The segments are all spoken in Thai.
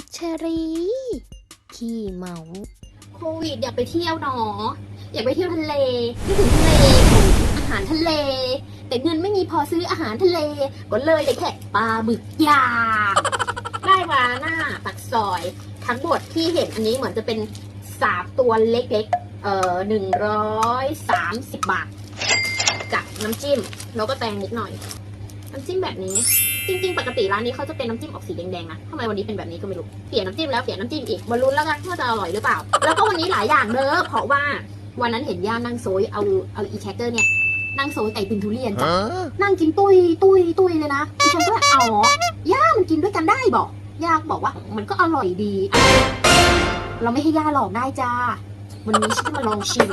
พัชรีขี้เมาโควิดอยากไปเที่ยวเนาะอยากไปเที่ยวทะเลคิดถึงทะเลอาหารทะเล แต่เงินไม่มีพอซื้ออาหารทะเล ก็เลยได้แค่ปลาบึกย่างได้มาหน้าปักซอย ทั้งหมดที่เห็นอันนี้เหมือนจะเป็นสามตัวเล็กๆ เอ่อหนึ่งร้อยสามสิบบาท กับน้ำจิ้ม แล้วก็แตงนิดหน่อย น้ำจิ้มแบบนี้ จริงๆ ปกติร้านนี้เขาจะเป็นน้ำจิ้มออกสีแดงๆนะทำไมวันนี้เป็นแบบนี้ก็ไม่รู้ เปลี่ยนน้ำจิ้มแล้วเปลี่ยนน้ำจิ้มอีกมาลุ้นแล้วกันว่าจะอร่อยหรือเปล่า แล้วก็วันนี้หลายอย่างเด้อเพราะว่าวันนั้นเห็นย่านั่งโซยเอาเอาอีแคคเตอร์เนี่ยนั่งโซยไก่ปินทุเรียนจ้ะนั่งกินตุยตุยตุยเลยนะดิฉันก็เลยอ๋อย่ามันกินด้วยกันได้บอกย่าก็บอกว่ามันก็อร่อยดี เราไม่ให้ย่าหลอกได้จ้าวันนี้ฉันจะมาลองชิม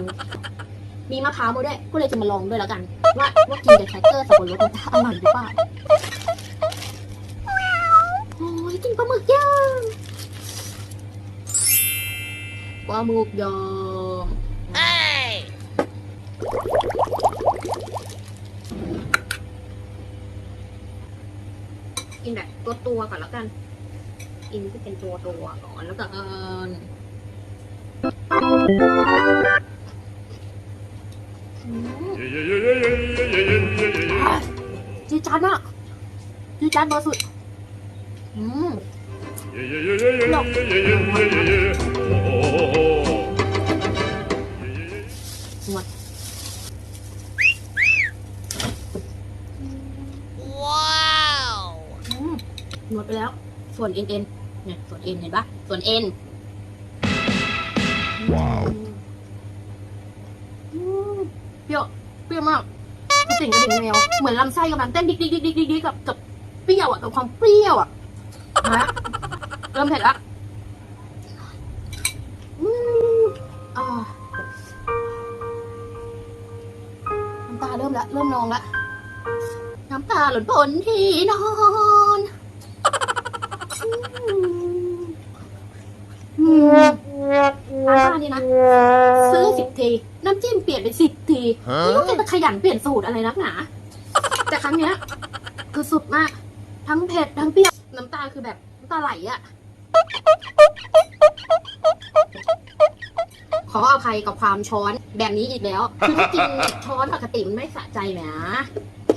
มีมะพร้าวมาด้วยก็เลยจะมาลองด้วยแล้วกัน ว่าว่ากินกับแคคเตอร์สับปะรดมันจะอร่อยหรือเปล่าโอ้ย กินปลาหมึกย่างปลาหมึกย่างกินแบบตัวตัวๆก่อนแล้วกัน กินที่เป็นตัวตัวๆก่อนแล้วก็เอออืมจีดจัดอะจีดจัดเบอร์สุด อืมอืมหมดไปแล้ว ส่วนเอ็นเอ็นเนี่ยส่วนเอ็นเห็นปะส่วนเอ็นว้าวอืมเปรี้ยวเปรี้ยวมากกระติ่งกระดิ่งแมวเหมือนลำไส้กำลังเต้นดิกดิกดิกดิกดิกดิกกับกับเปรี้ยวอะกับความเปรี้ยวอะ นะเริ่มเผ็ดละอืมอ่าน้ำตาเริ่มละ เริ่มนองละ น้ำตาหล่นพ้นที่นอนอืมน้ำตานี่นะ ซื้อสิบที น้ำจิ้มเปลี่ยนเป็นสิบทีไม่รู้แกจะขยันเปลี่ยนสูตรอะไรนักหนา แต่ครั้งเนี้ยคือสุดมาก ทั้งเผ็ดทั้งเปรี้ยวน้ำตา คือแบบน้ำตาไหลอะขออภัยกับความช้อนแบบนี้อีกแล้ว คือถ้ากินช้อนปกติมันไม่สะใจนะ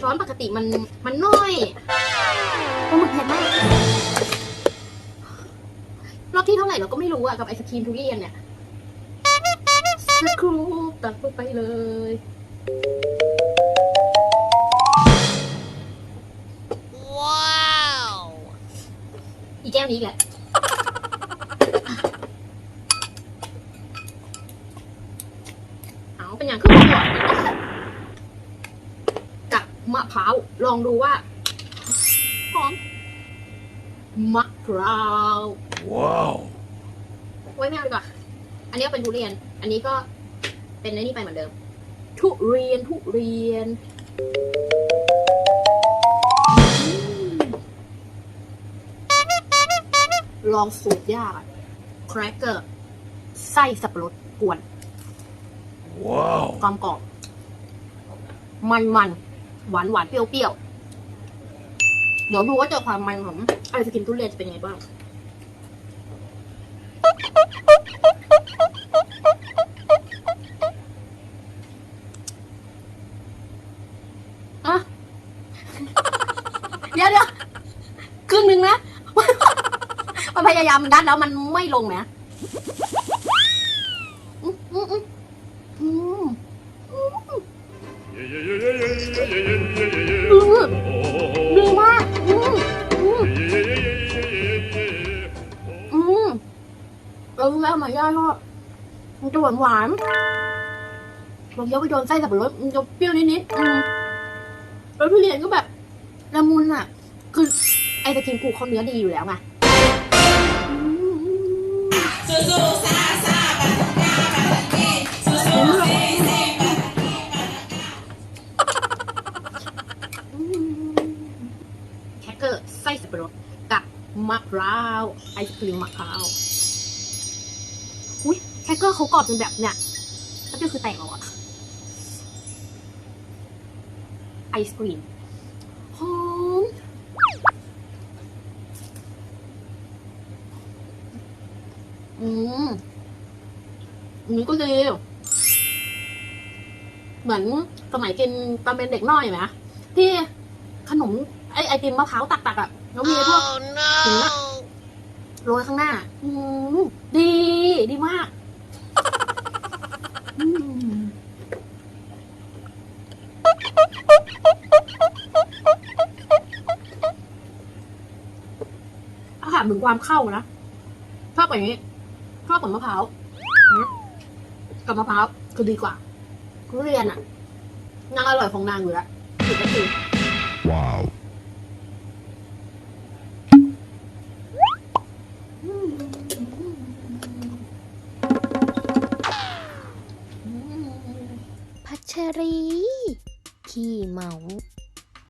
ช้อนปกติมันมันน้อยปลาหมึกเผ็ดมากรอบที่เท่าไหร่เราก็ไม่รู้อะกับไอศครีมทุเรียนเนี่ยสักครู่ตัดไปเลย อีแก้วนี้อีกแหละเอาเป็นอย่างขึ้นมาก่อนกับมะพร้าวลองดูว่าหอมมะพร้าวว้าวไว้ไม่เอาดีกว่าอันนี้ก็เป็นทุเรียน อันนี้ก็เป็นไอ้นี่ไปเหมือนเดิม ทุเรียนทุเรียน ลองสูตรยากอะแครกเกอร์ไส้สับปะรดกวนว้าวกรอบกรอบมันมันหวานหวานๆเปรี้ยวเปรี้ยวเดี๋ยวดูว่าเจอความมันของไอศกรีมทุเรียนจะเป็นยังไงบ้างอะเดี๋ยวเดี๋ยวครึ่งหนึ่งนะ มันพ ยายามดันแล้วมันไม่ลงนะอืมอืมอืมอืมอืมดีมากอืมอืมอืมแล้วมาย่าชอบมันจะหวานหวานๆลงเคี้ยวไปโดนไส้สับปะรดมันจะเปรี้ยวนิดๆอืมแล้วทุเรียนก็แบบละมุนอะ คือไอตะกินกูเขาเนื้อดีอยู่แล้วไง แคคเกอร์ไส้สับปะรดกับมะพร้าวไอศครีมมะพร้าวอุ้ยแคคเกอร์เขากรอบจนแบบเนี้ยแล้วก็คือแตกแล้วอะไอศครีม อืมอันนี้ก็ดีเหมือนสมัยกินตอนเป็นเด็กน้อยไหมที่ขนมไอไอติมมะพร้าวตักๆอะแล้วมีพวกถึงนะโรยข้างหน้า อืมดี ดีมากอืมถ้าถามถึงความเข้านะชอบแบบนี้ช อบกับมะพร้าวอืมกับมะพร้าวคือดีกว่าทุเรียนอะนางอร่อยของนางอยู่แล้วถือก็คือ Wow. พัชรี ขี้เมา